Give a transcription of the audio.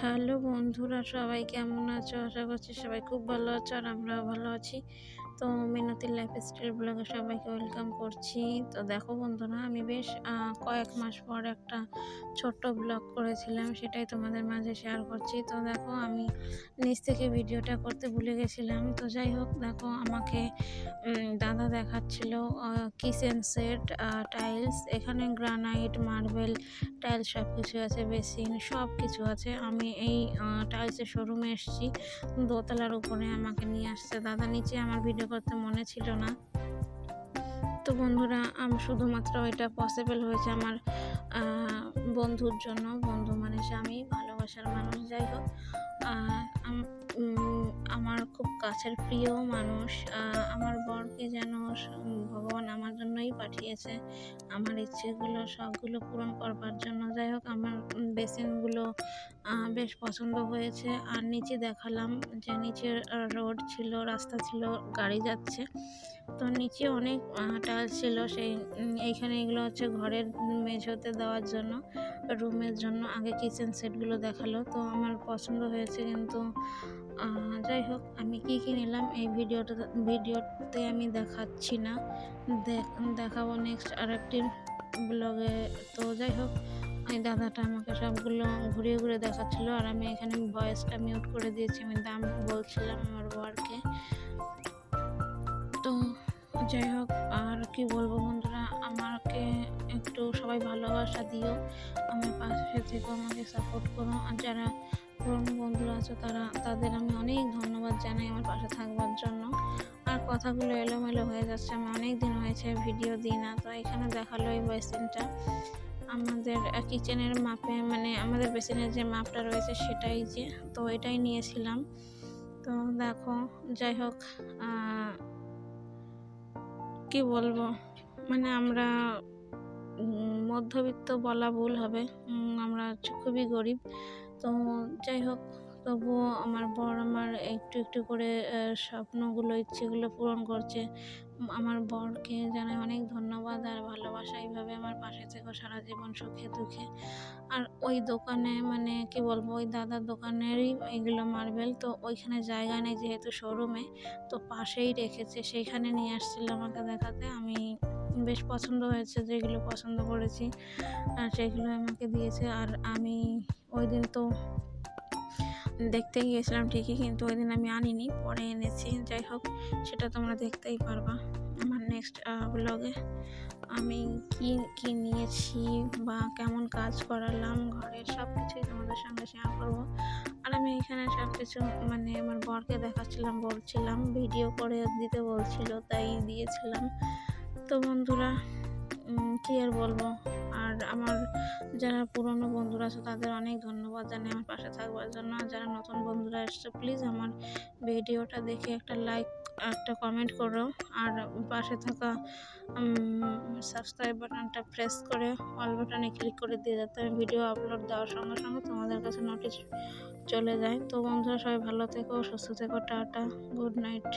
Hello বন্ধুরা, সবাই কেমন আছো? আশা করছি সবাই খুব ভালো আছো আর আমরাও ভালো আছি। তো মিনতি লাইফস্টাইল ব্লগে সবাইকে ওয়েলকাম করছি। তো দেখো বন্ধুরা, আমি বেশ কয়েক মাস পর একটা ছোট্ট ব্লগ করেছিলাম, সেটাই তোমাদের মাঝে শেয়ার করছি। তো দেখো, আমি নিচ থেকে ভিডিওটা করতে ভুলে গেছিলাম। তো যাই হোক, দেখো, আমাকে দাদা দেখাচ্ছিল কিচেন সেট টাইলস এখানে গ্রানাইট মার্বেল টাইলস সব কিছু আছে বেসিন সব কিছু আছে। আমি এই টাইলসের শোরুমে এসেছি, দোতলার উপরে আমাকে নিয়ে আসছে। দাদা নিচে আমার ভিডিও করতে মনে ছিল না। তো বন্ধুরা, আমি, শুধুমাত্র এটা পসিবল হয়েছে আমার বন্ধুর জন্য। বন্ধু মানে স্বামী, ভালোবাসার মানুষ, যাই হোক। আমার খুব কাছের প্রিয় মানুষ। আমার বরকে যেন ভগবান আমার জন্যই পাঠিয়েছে। আমার ইচ্ছেগুলো সবগুলো পূরণ করবার জন্য। যাই হোক, আমার বেসিনগুলো বেশ পছন্দ হয়েছে। আর নিচে দেখালাম যে নিচের রোড ছিল, রাস্তা ছিল, গাড়ি যাচ্ছে। তো নিচে অনেক টাইল ছিল সেই এইখানে এগুলো হচ্ছে ঘরের মেঝোতে দেওয়ার জন্য, রুমের জন্য, আগে কিচেন সেটগুলো দেখাল। তো আমার পছন্দ হয়েছে কিন্তু যাই হোক, আমি কী কী নিলাম এই ভিডিওটা, ভিডিওতে আমি দেখাচ্ছি না। দেখাবো নেক্সট আরেকটি ব্লগে তো যাই হোক, এই দাদাটা আমাকে সবগুলো ঘুরিয়ে ঘুরে দেখাচ্ছিলো, আর আমি এখানে ভয়েসটা মিউট করে দিয়েছি, আমি দাম বলছিলাম আমার বরকে যাই হোক, আর কি বলব বন্ধুরা, আমাকে একটু সবাই ভালোবাসা দিও। আমার পাশে থেকে, আমাকে সাপোর্ট করো। আর যারা পুরনো বন্ধুরা আছে, তারা, তাদের আমি অনেক ধন্যবাদ জানাই আমার পাশে থাকবার জন্য। আর কথাগুলো এলোমেলো হয়ে যাচ্ছে আমি অনেক দিন হয়েছে ভিডিও দিই না, তো এখানে দেখাল এই বেসিনটা আমাদের কিচেনের মাপে মানে আমাদের বেসিনের যে মাপটা রয়েছে সেটাই যে, তো এটাই নিয়েছিলাম। তো দেখো, যাই হোক কি বলব? মানে আমরা মধ্যবিত্ত বলা ভুল হবে। আমরা খুবই গরিব। তো যাই হোক, তবুও আমার বর আমার একটু একটু করে স্বপ্নগুলো, ইচ্ছেগুলো পূরণ করছে। আমার বরকে জানাই অনেক ধন্যবাদ আর ভালোবাসা। এইভাবে আমার পাশে থেকো সারা জীবন সুখে দুঃখে। আর ওই দোকানে মানে কি বলব, ওই দাদার দোকানেরই এগুলো মার্বেল। তো ওইখানে জায়গা নেই যেহেতু শোরুমে তো পাশেই রেখেছে। সেইখানে নিয়ে আসছিল আমাকে দেখাতে। আমি বেশ পছন্দ হয়েছে যেগুলো পছন্দ করেছি, আর সেগুলো আমাকে দিয়েছে। আর আমি ওই দিন তো দেখতে গিয়েছিলাম ঠিকই, কিন্তু ওই দিন আমি আনিনি, পরে এনেছি। যাই হোক, সেটা তোমরা দেখতেই পারবা। আমার নেক্সট ব্লগে আমি কি কি নিয়েছি বা কেমন কাজ করালাম, ঘরের সব কিছুই তোমাদের সঙ্গে শেয়ার করব। আর আমি এখানে সব কিছু মানে আমার বরকে দেখাচ্ছিলাম, বলছিলাম ভিডিও করে দিতে বলছিল, তাই দিয়েছিলাম। তো বন্ধুরা কী আর বলব? আমার যারা পুরনো বন্ধুরা আছে, তাদের অনেক ধন্যবাদ জানাই আমার পাশে থাকবার জন্য। যারা নতুন বন্ধুরা এসছে প্লিজ আমার ভিডিওটা দেখে একটা লাইক একটা কমেন্ট করো। আর পাশে থাকা সাবস্ক্রাইব বাটনটা প্রেস করে অল বাটনে ক্লিক করে দিয়ে যাতে আমি ভিডিও আপলোড দেওয়ার সঙ্গে সঙ্গে তোমাদের কাছে নোটিশ চলে যায়। তো বন্ধুরা, সবাই ভালো থেকো, সুস্থ থেকো, টাটা গুড নাইট